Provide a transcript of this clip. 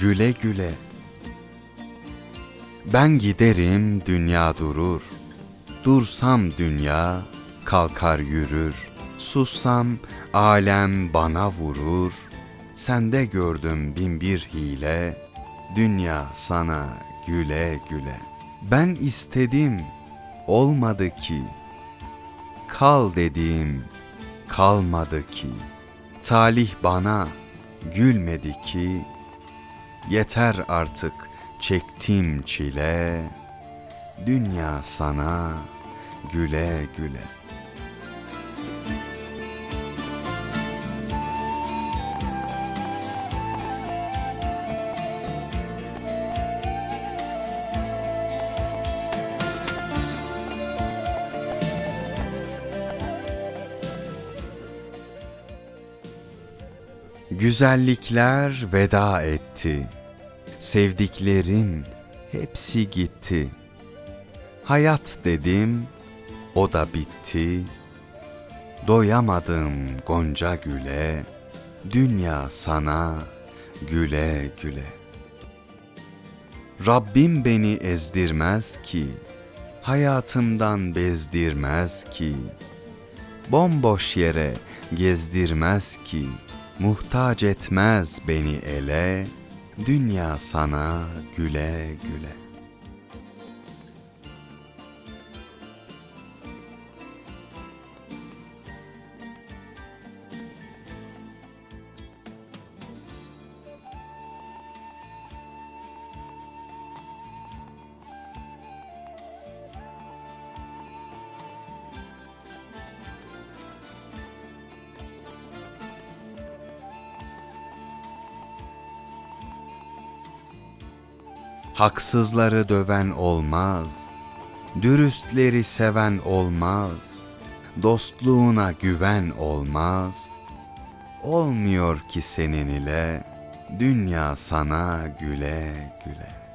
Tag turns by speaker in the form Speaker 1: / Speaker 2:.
Speaker 1: Güle güle. Ben giderim dünya durur. Dursam dünya kalkar yürür. Sussam alem bana vurur. Sende gördüm bin bir hile. Dünya sana güle güle. Ben istedim olmadı ki. Kal dediğim kalmadı ki. Talih bana gülmedi ki. Yeter artık çektim çile. Dünya sana güle güle. Güzellikler veda etti. Sevdiklerim hepsi gitti. Hayat dedim, o da bitti. Doyamadım gonca güle. Dünya sana güle güle. Rabbim beni ezdirmez ki, hayatımdan bezdirmez ki, bomboş yere gezdirmez ki, muhtaç etmez beni ele, dünya sana güle güle. Haksızları döven olmaz, dürüstleri seven olmaz, dostluğuna güven olmaz. Olmuyor ki senin ile, dünya sana güle güle.